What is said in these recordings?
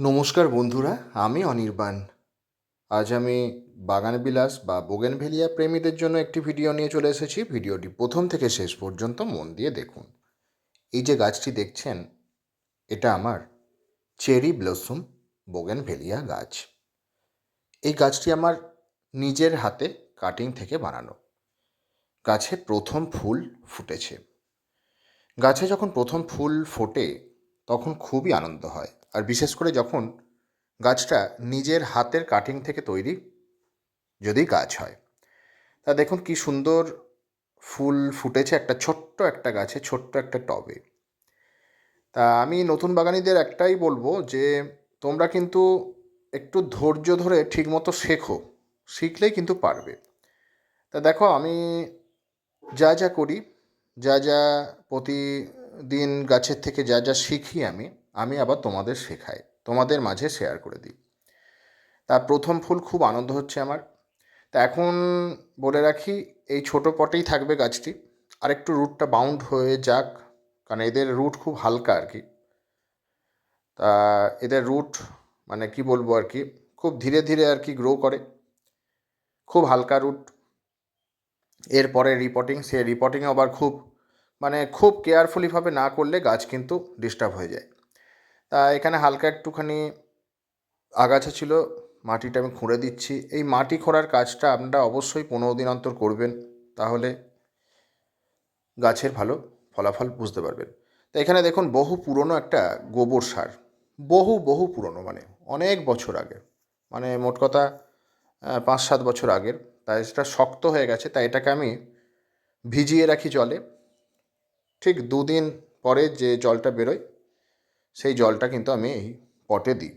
নমস্কার বন্ধুরা, আমি অনির্বাণ। আজ আমি বাগান বিলাস বা বোগেনভেলিয়া প্রেমীদের জন্য একটি ভিডিও নিয়ে চলে এসেছি। ভিডিওটি প্রথম থেকে শেষ পর্যন্ত মন দিয়ে দেখুন। এই যে গাছটি দেখছেন, এটা আমার চেরি ব্লসুম বোগেনভেলিয়া গাছ। এই গাছটি আমার নিজের হাতে কাটিং থেকে বানানো। গাছে প্রথম ফুল ফুটেছে। গাছে যখন প্রথম ফুল ফোটে, তখন খুবই আনন্দ হয়। আর বিশেষ করে যখন গাছটা নিজের হাতের কাটিং থেকে তৈরি যদি গাছ হয়। তা দেখুন কি সুন্দর ফুল ফুটেছে একটা ছোট্ট একটা গাছে, ছোট্ট একটা টবে। তা আমি নতুন বাগানিদের একটাই বলব যে, তোমরা কিন্তু একটু ধৈর্য ধরে ঠিকমতো শেখো, শিখলেই কিন্তু পারবে। তা দেখো আমি যা যা করি, যা যা প্রতিদিন গাছের থেকে যা যা শিখি আমি আমি আবার তোমাদের শেখাই, তোমাদের মাঝে শেয়ার করে দিই। তা প্রথম ফুল খুব আনন্দ হচ্ছে আমার। তা এখন বলে রাখি, এই ছোট পটেই থাকবে গাছটি। আর একটু রুটটা বাউন্ড হয়ে যাক, কারণ এদের রুট খুব হালকা আর কি। তা এদের রুট মানে কি বলব আর কি, খুব ধীরে ধীরে আর কি গ্রো করে। খুব হালকা রুট এরপরে রিপোর্টিং সে রিপোর্টিংয়ে আবার খুব মানে খুব কেয়ারফুলিভাবে না করলে গাছ কিন্তু ডিস্টার্ব হয়ে যায়। তা এখানে হালকা একটুখানি আগাছা ছিল, মাটিটা আমি খুঁড়ে দিচ্ছি। এই মাটি খোঁড়ার কাজটা আপনারা অবশ্যই পনেরো দিন অন্তর করবেন, তাহলে গাছের ভালো ফলাফল বুঝতে পারবেন। তো এখানে দেখুন, বহু পুরনো একটা গোবর সার, বহু বহু পুরনো মানে অনেক বছর আগে মানে মোট কথা পাঁচ সাত বছর আগের। তাই সেটা শক্ত হয়ে গেছে তাই এটাকে আমি ভিজিয়ে রাখি জলে। ঠিক দুদিন পরে যে জলটা বেরোয় সেই জলটা কিন্তু আমি এই পটে দিই।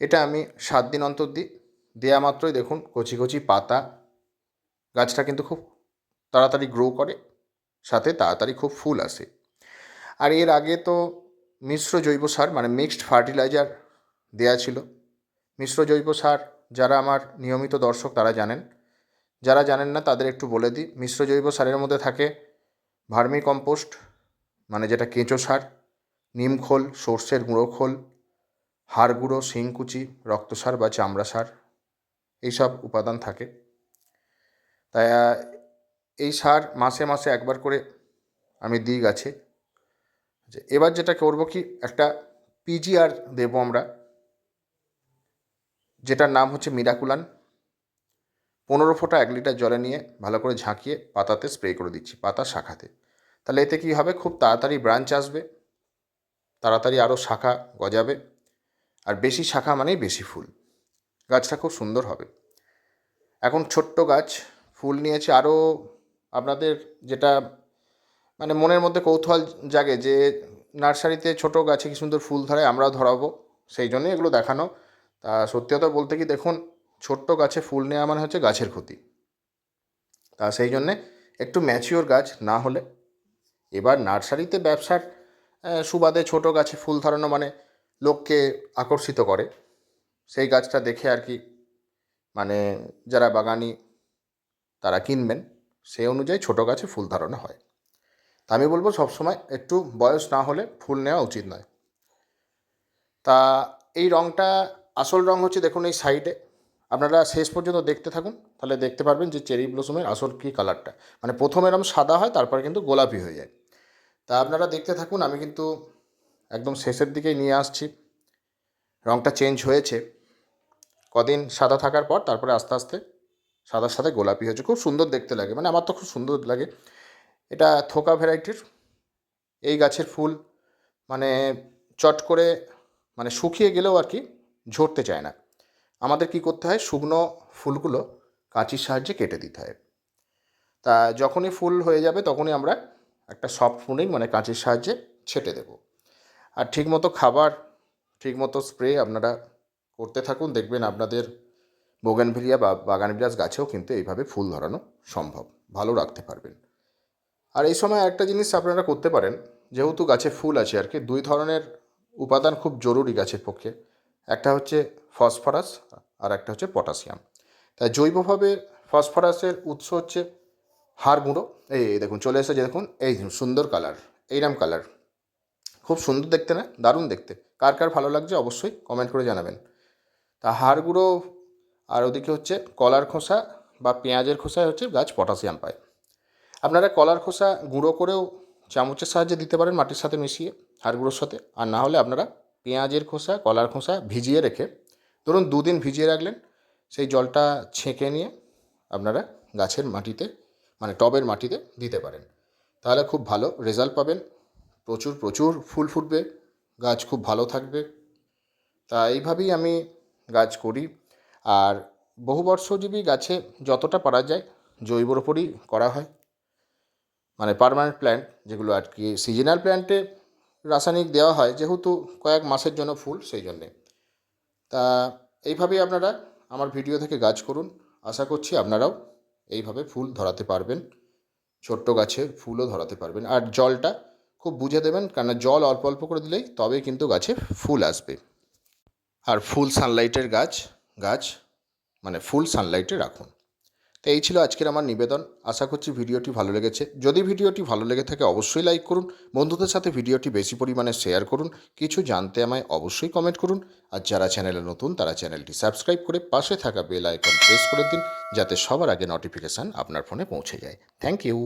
এটা আমি সাত দিন অন্তর দিই। দেয়া মাত্রই দেখুন কচি কচি পাতা। গাছটা কিন্তু খুব তাড়াতাড়ি গ্রো করে, সাথে তাড়াতাড়ি খুব ফুল আসে। আর এর আগে তো মিশ্র জৈব সার মানে মিক্সড ফার্টিলাইজার দেয়া ছিল। মিশ্র জৈব সার যারা আমার নিয়মিত দর্শক তারা জানেন। যারা জানেন না তাদের একটু বলে দিই। মিশ্র জৈব সারের মধ্যে থাকে ভার্মি কম্পোস্ট মানে যেটা কেঁচো সার। নিমখোল সর্ষের গুঁড়ো খোল, হাড় গুঁড়ো শিংকুচি রক্তসার বা চামড়া সার, এইসব উপাদান থাকে। তাই এই সার মাসে মাসে একবার করে আমি দিই গাছে। এবার যেটা করব কি, একটা পিজিআর দেবো আমরা, যেটার নাম হচ্ছে মিরাকুলান। পনেরো ফোঁটা এক লিটার জলে নিয়ে ভালো করে ঝাঁকিয়ে পাতাতে স্প্রে করে দিচ্ছি, পাতা শাখাতে। তাহলে এতে কী হবে? খুব তাড়াতাড়ি ব্রাঞ্চ আসবে। তাড়াতাড়ি আরও শাখা গজাবে। আর বেশি শাখা মানেই বেশি ফুল। গাছটা খুব সুন্দর হবে। এখন ছোট্ট গাছ, ফুল নিয়েছে আরও আপনাদের যেটা মানে মনের মধ্যে কৌতূহল জাগে যে নার্সারিতে ছোট গাছে কি সুন্দর ফুল ধরে আমরাও ধরাবো, সেই জন্যই এগুলো দেখানো। তা সত্যি কথা বলতে কি দেখুন, ছোট্ট গাছে ফুল নেওয়া মানে হচ্ছে গাছের ক্ষতি। তা সেই জন্যে একটু ম্যাচিওর গাছ না হলে এবার নার্সারিতে ব্যবসার সুবাদে ছোট গাছে ফুল ধরানো মানে লোককে আকর্ষিত করে। সেই গাছটা দেখে আর কি মানে যারা বাগানি তারা কিনবেন সেই অনুযায়ী ছোট গাছে ফুল ধরানো হয়। তা আমি বলব সবসময় একটু বয়স না হলে ফুল নেওয়া উচিত নয়। তা এই রঙটা আসল রং হচ্ছে দেখুন এই সাইডে। আপনারা শেষ পর্যন্ত দেখতে থাকুন, তাহলে দেখতে পারবেন যে চেরি ব্লসমের আসল কী কালারটা। মানে প্রথম এরম সাদা হয়, তারপর কিন্তু গোলাপি হয়ে যায়। তা আপনারা দেখতে থাকুন, আমি কিন্তু একদম শেষের দিকেই নিয়ে আসছি। রঙটা চেঞ্জ হয়েছে। কদিন সাদা থাকার পর তারপরে আস্তে আস্তে সাদার সাথে গোলাপি হয়েছে। খুব সুন্দর দেখতে লাগে মানে আমার তো খুব সুন্দর লাগে। এটা থোকা ভ্যারাইটির। এই গাছের ফুল মানে চট করে মানে শুকিয়ে গেলেও আর কি ঝরতে চায় না। আমাদের কি করতে হয়? শুকনো ফুলগুলো কাঁচির সাহায্যে কেটে দিতে হয়। তা যখনই ফুল হয়ে যাবে তখনই আমরা একটা সফট ফুলিং মানে কাঁচির সাহায্যে ছেটে দেব। আর ঠিকমতো খাবার, ঠিকমতো স্প্রে আপনারা করতে থাকুন। দেখবেন আপনাদের বোগানভিলিয়া বা বাগানবিলাস গাছেও কিন্তু এইভাবে ফুল ধরানো সম্ভব। ভালো রাখতে পারবেন। আর এই সময় একটা জিনিস আপনারা করতে পারেন, যেহেতু গাছে ফুল আছে আর কি, দুই ধরনের উপাদান খুব জরুরি গাছের পক্ষে। একটা হচ্ছে ফসফরাস আর একটা হচ্ছে পটাশিয়াম তাই জৈবভাবে ফসফরাসের উৎস হচ্ছে হাড় গুঁড়ো এই দেখুন, চলে এসেছে দেখুন, এই সুন্দর কালার এইরাম কালার খুব সুন্দর দেখতে না, দারুণ দেখতে। কার কার ভালো লাগছে অবশ্যই কমেন্ট করে জানাবেন। তা হাড় গুঁড়ো, আর ওদিকে হচ্ছে কলার খোসা বা পেঁয়াজের খোসায় হচ্ছে গাছ পটাশিয়াম পায়। আপনারা কলার খোসা গুঁড়ো করেও চামচের সাহায্যে দিতে পারেন মাটির সাথে মিশিয়ে হাড় গুঁড়োর সাথে। আর না হলে আপনারা পেঁয়াজের খোসা, কলার খোসা ভিজিয়ে রেখে, ধরুন দুদিন ভিজিয়ে রাখলেন, সেই জলটা ছেঁকে নিয়ে আপনারা গাছের মাটিতে মানে টবের মাটিতে দিতে পারেন। তাহলে খুব ভালো রেজাল্ট পাবেন। প্রচুর প্রচুর ফুল ফুটবে, গাছ খুব ভালো থাকবে। তা এইভাবেই আমি গাছ করি। আর বহুবর্ষজীবী গাছে যতটা পারা যায় জৈবর ওপরই করা হয়। মানে পার্মানেন্ট প্ল্যান্ট যেগুলো আর কি সিজনাল প্ল্যান্টে রাসায়নিক দেওয়া হয়, যেহেতু কয়েক মাসের জন্য ফুল, সেই জন্যে। তা এইভাবেই আপনারা আমার ভিডিও থেকে গাছ করুন। আশা করছি আপনারাও এইভাবে ফুল ধরাতে পারবেন। ছোট্ট গাছে ফুলও ধরাতে পারবেন। আর জলটা খুব বুঝে দেবেন কেন জল অল্প অল্প করে দিলেই তবে কিন্তু গাছে ফুল আসবে। আর ফুল সানলাইটের গাছ গাছ মানে ফুল সানলাইটে রাখুন। তো এই ছিল আজকের আমার নিবেদন। আশা করছি ভিডিওটি ভালো লেগেছে। যদি ভিডিওটি ভালো লেগে থাকে অবশ্যই লাইক করুন, বন্ধুদের সাথে ভিডিওটি বেশি পরিমাণে শেয়ার করুন, কিছু জানতে আমায় অবশ্যই কমেন্ট করুন, আর যারা চ্যানেলে নতুন তারা চ্যানেলটি সাবস্ক্রাইব করে পাশে থাকা বেল আইকন প্রেস করে দিন, যাতে সবার আগে নোটিফিকেশান আপনার ফোনে পৌঁছে যায়। Thank you